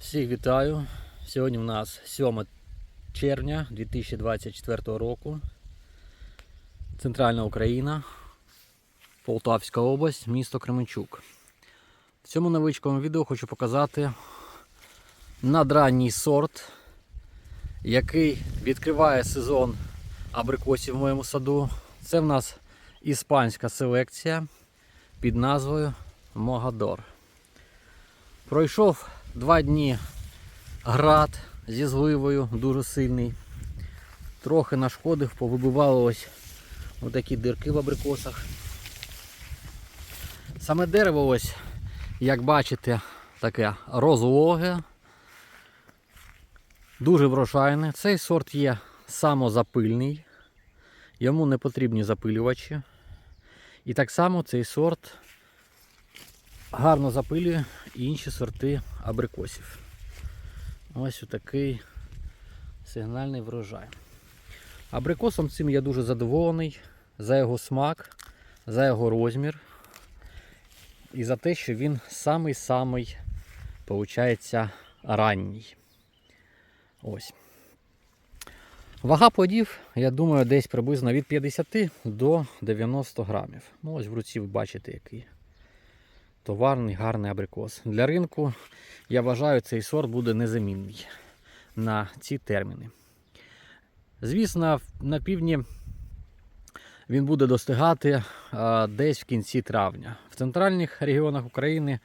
Всіх вітаю. Сьогодні у нас 7 червня 2024 року. Центральна Україна, Полтавська область, місто Кременчук. В цьому невеличкому відео хочу показати надранній сорт, який відкриває сезон абрикосів в моєму саду. Це в нас іспанська селекція під назвою Могадор. Пройшов два дні град зі зливою, дуже сильний. Трохи нашкодив, повибивало ось отакі дирки в абрикосах. Саме дерево ось, як бачите, таке розлоге, дуже врожайне. Цей сорт є самозапильний, йому не потрібні запилювачі. І так само цей сорт гарно запилює інші сорти абрикосів. Ось отакий сигнальний врожай. Абрикосом цим я дуже задоволений за його смак, за його розмір і за те, що він самий-самий, виходить, ранній. Ось. Вага плодів, я думаю, десь приблизно від 50 до 90 грамів. Ну, ось в руці ви бачите, який товарний, гарний абрикос. Для ринку, я вважаю, цей сорт буде незамінний на ці терміни. Звісно, на півдні він буде достигати десь в кінці травня. В центральних регіонах України,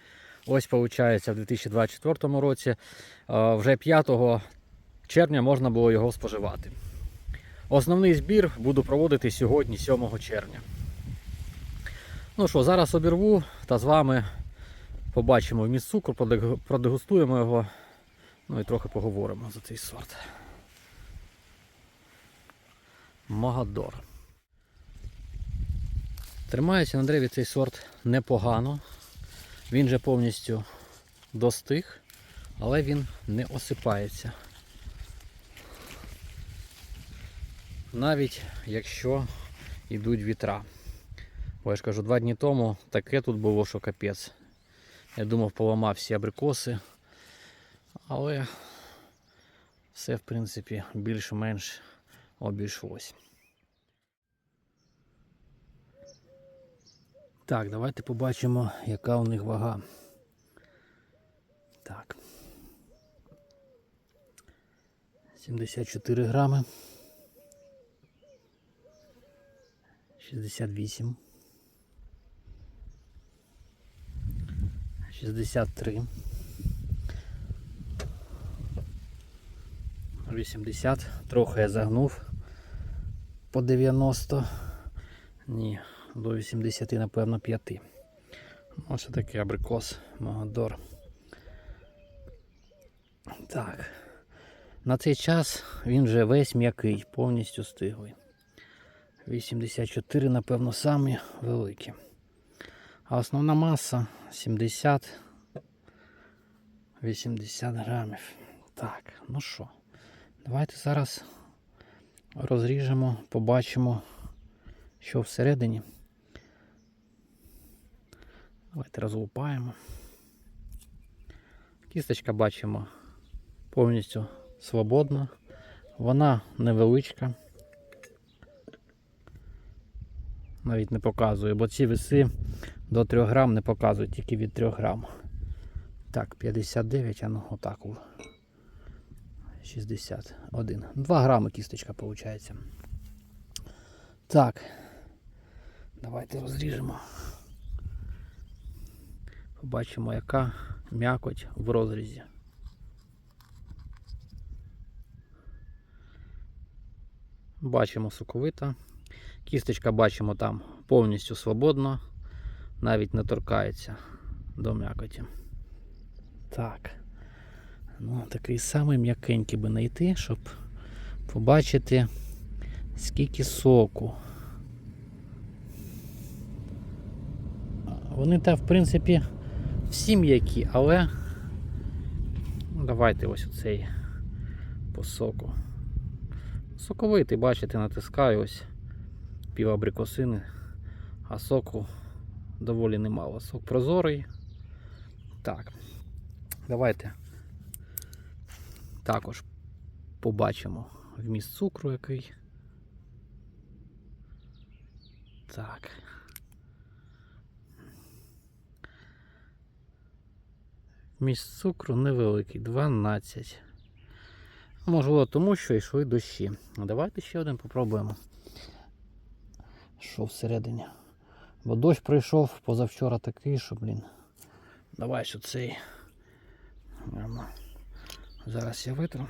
ось виходить, в 2024 році, вже 5 червня можна було його споживати. Основний збір буду проводити сьогодні, 7 червня. Ну що, зараз обірву та з вами побачимо вміст цукру, продегустуємо його, ну і трохи поговоримо за цей сорт. Магадор. Тримається на дереві цей сорт непогано. Він же повністю достиг, але він не осипається. Навіть якщо йдуть вітра. Бо я ж кажу, два дні тому таке тут було, що капець. Я думав, поламав всі абрикоси. Але все, в принципі, більш-менш обійшлось. Так, давайте побачимо, яка у них вага. Так. 74 грами. 68. 63. 80. Трохи я загнув по 90. Ні, до 80, напевно, 5. Ось такий абрикос Магадор. Так. На цей час він вже весь м'який, повністю стиглий. 84, напевно, самі великі. А основна маса 70 80 грамів. Так, ну що, давайте зараз розріжемо, побачимо, що всередині. Давайте розлупаємо. Кісточка бачимо повністю свободна. Вона невеличка. Навіть не показує, бо ці веси до 3 грам не показують, тільки від 3 грам. Так, 59, а ну отак. у. 61. 2 грами кісточка виходить. Так. Давайте розріжемо. Побачимо, яка м'якоть в розрізі. Бачимо соковита. Кісточка бачимо там повністю свободно, навіть не торкається до м'якоті. Так. Ну, такий самий м'якенький би знайти, щоб побачити, скільки соку. Вони та, в принципі, всі м'які, але давайте ось оцей по соку. Соковитий, бачите, натискаю ось пів абрикосини, а соку доволі немало. Сок прозорий. Так, давайте Також побачимо вміст цукру який. Так. Вміст цукру невеликий, 12. Можливо, тому що йшли дощі. Давайте ще один попробуємо. Що всередині? Бо дощ прийшов позавчора такий, що, блін. Давай що цей. Ем, Зараз я витру.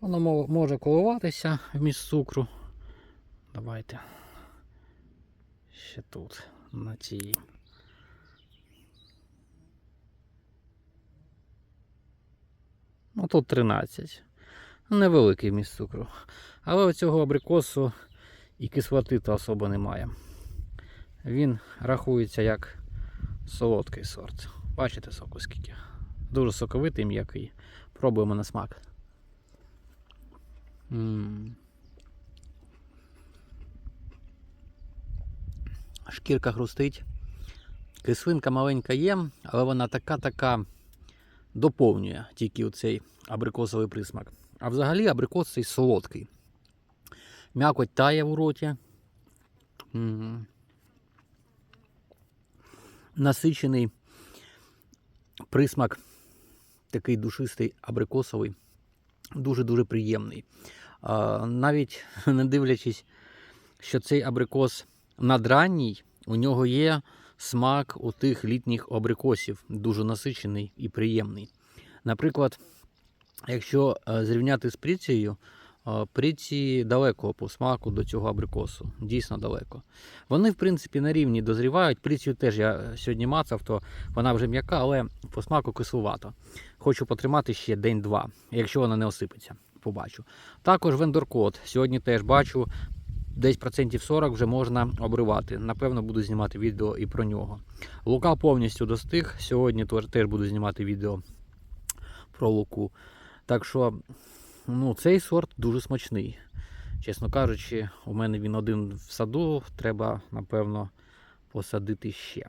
Воно може коливатися вміст цукру. Давайте. Ще тут, на цій. Ну тут 13. Невеликий вміст цукру. Але цього абрикосу і кислоти то особо немає. Він рахується як солодкий сорт. Бачите соку скільки? Дуже соковитий, м'який. Пробуємо на смак. М. Шкірка хрустить. Кислинка маленька є, але вона така-така доповнює тільки оцей абрикосовий присмак. А взагалі абрикос цей солодкий. М'якоть тає в роті. Насичений присмак, такий душистий абрикосовий, дуже-дуже приємний. Навіть не дивлячись, що цей абрикос надранній, у нього є смак у тих літніх абрикосів, дуже насичений і приємний. Наприклад, якщо е, зрівняти з пріцією, пріці далеко по смаку до цього абрикосу, дійсно далеко. Вони, в принципі, на рівні дозрівають. Пріцію теж я сьогодні мацав, то вона вже м'яка, але по смаку кислувато. Хочу потримати ще день-два, якщо вона не осипеться. Побачу. Також вендоркот. Сьогодні теж бачу, десь процентів 40 вже можна обривати. Напевно, буду знімати відео і про нього. Лука повністю достиг. Сьогодні теж буду знімати відео про луку. Так що ну, цей сорт дуже смачний. Чесно кажучи, у мене він один в саду, треба, напевно, посадити ще.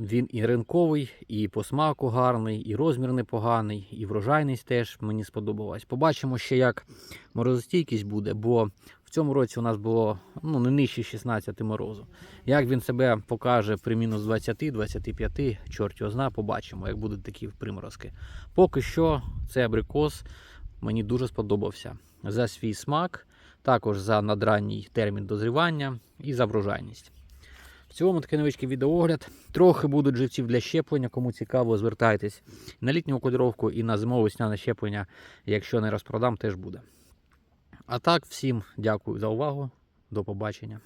Він і ринковий, і по смаку гарний, і розмір непоганий, і врожайність теж мені сподобалась. Побачимо ще, як морозостійкість буде, бо в цьому році у нас було ну, не нижче 16 морозу. Як він себе покаже при мінус 20-25, чорт його зна, побачимо, як будуть такі приморозки. Поки що цей абрикос мені дуже сподобався за свій смак, також за надранній термін дозрівання і за врожайність. В цілому такий невеличкий відеоогляд. Трохи будуть живців для щеплення. Кому цікаво, звертайтесь на літню кодировку і на зимове весняне щеплення. Якщо не розпродам, теж буде. А так, всім дякую за увагу. До побачення.